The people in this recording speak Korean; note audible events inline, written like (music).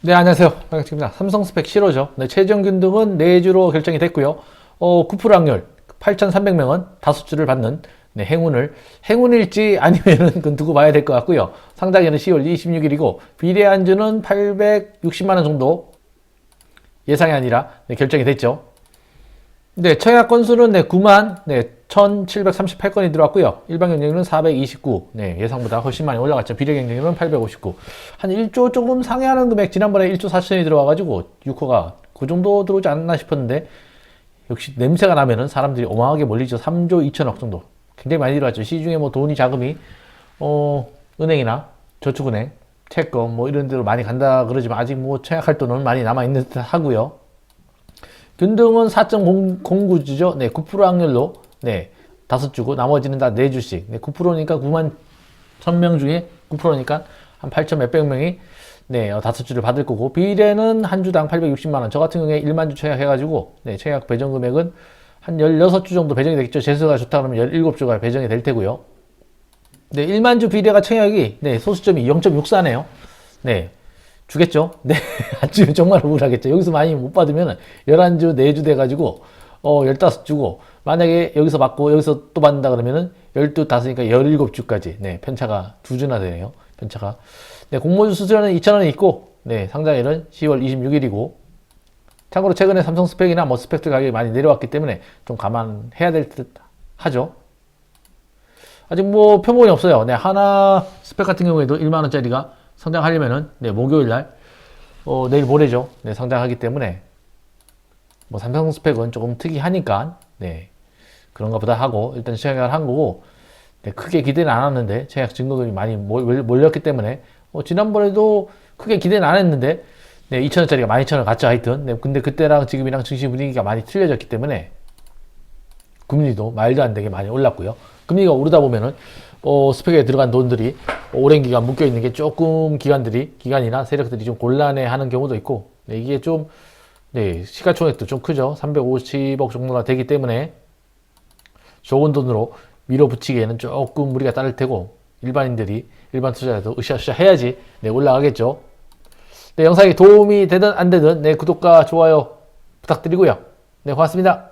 네, 안녕하세요. 반갑습니다. 삼성 스펙 실어죠. 네, 최종 균 등은 4주로 결정이 됐고요. 어, 쿠플 확률 8,300명은 다섯 주를 받는 네, 행운을 행운일지 아니면은 그건 두고 봐야 될 것 같고요. 상당히는 10월 26일이고 비례 안주는 860만 원 정도 예상이 아니라 네, 결정이 됐죠. 네, 청약 건수는 네, 9만 네, 1,738건이 들어왔고요. 일반 경쟁률은 429. 네, 예상보다 훨씬 많이 올라갔죠. 비례 경쟁률은 859. 한 1조 조금 상회하는 금액 지난번에 1조 4천이 들어와가지고 6호가 그 정도 들어오지 않나 싶었는데 역시 냄새가 나면은 사람들이 어마하게 몰리죠. 3조 2천억 정도. 굉장히 많이 들어왔죠. 시중에 뭐 돈이 자금이 어 은행이나 저축은행, 채권 뭐 이런 데로 많이 간다 그러지만 아직 뭐 청약할 돈은 많이 남아 있는 듯 하고요. 균등은 4.09주죠. 네, 9% 확률로 네, 다섯 주고 나머지는 다 네 주씩. 네, 9%니까 9만 1000명 중에 9%니까 한 8천 몇백 명이 네, 어, 다섯 주를 받을 거고 비례는 한 주당 860만 원. 저 같은 경우에 1만 주 청약해 가지고 네, 청약 배정 금액은 한 16주 정도 배정이 되겠죠. 재수가 좋다 그러면 17주가 배정이 될 테고요. 네, 1만 주 비례가 청약이 네, 소수점이 0.64네요. 네. 주겠죠? 네. (laughs) 안 주면 정말 우울하겠죠. 여기서 많이 못 받으면 11주, 4주 돼가지고, 어, 15주고, 만약에 여기서 받고, 여기서 또 받는다 그러면은 12, 5니까 17주까지, 네, 편차가 두 주나 되네요. 편차가. 네, 공모주 수수료는 2,000원이 있고, 네, 상장일은 10월 26일이고, 참고로 최근에 삼성 스펙이나 뭐 스펙들 가격이 많이 내려왔기 때문에 좀 감안해야 될 듯 하죠. 아직 뭐 표본이 없어요. 네, 하나 스펙 같은 경우에도 1만 원짜리가 성장하려면은, 네, 목요일 날, 어, 내일 모레죠. 네, 성장하기 때문에, 뭐, 삼성 스펙은 조금 특이하니까, 네, 그런가 보다 하고, 일단 시작을 한 거고, 네, 크게 기대는 안 했는데, 제약 증거금이 많이 몰- 몰렸기 때문에, 어, 지난번에도 크게 기대는 안 했는데, 네, 2,000원짜리가 12,000원 갔죠, 하여튼. 네, 근데 그때랑 지금이랑 증시 분위기가 많이 틀려졌기 때문에, 금리도 말도 안 되게 많이 올랐고요. 금리가 오르다 보면은 어, 스펙에 들어간 돈들이 오랜 기간 묶여 있는 게 조금 기관들이 기관이나 세력들이 좀 곤란해하는 경우도 있고 네, 이게 좀 네, 시가총액도 좀 크죠. 350억 정도가 되기 때문에 좋은 돈으로 밀어붙이기에는 조금 무리가 따를 테고 일반인들이 일반 투자자도 으쌰으쌰 해야지 네, 올라가겠죠. 네, 영상이 도움이 되든 안 되든 네, 구독과 좋아요 부탁드리고요. 네, 고맙습니다.